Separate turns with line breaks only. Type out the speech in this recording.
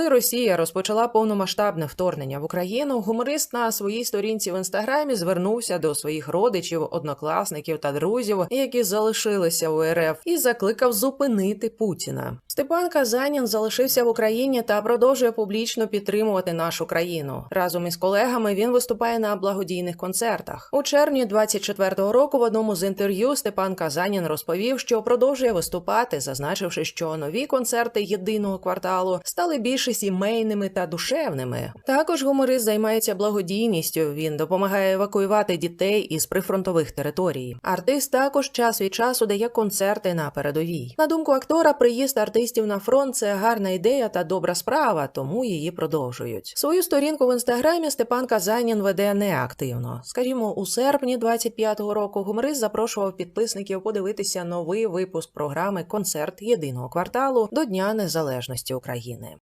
Коли Росія розпочала повномасштабне вторгнення в Україну, гуморист на своїй сторінці в інстаграмі звернувся до своїх родичів, однокласників та друзів, які залишилися у РФ, і закликав зупинити Путіна. Степан Казанін залишився в Україні та продовжує публічно підтримувати нашу країну. Разом із колегами він виступає на благодійних концертах. У червні 24-го року в одному з інтерв'ю Степан Казанін розповів, що продовжує виступати, зазначивши, що нові концерти єдиного кварталу стали більше сімейними та душевними. Також гуморист займається благодійністю. Він допомагає евакуювати дітей із прифронтових територій. Артист також час від часу дає концерти на передовій. На думку актора, приїзд артистів на фронт це гарна ідея та добра справа, тому її продовжують. Свою сторінку в інстаграмі Степан Казанін веде неактивно. Скажімо, у серпні 25-го року гуморист запрошував підписників подивитися новий випуск програми Концерт єдиного кварталу до Дня Незалежності України.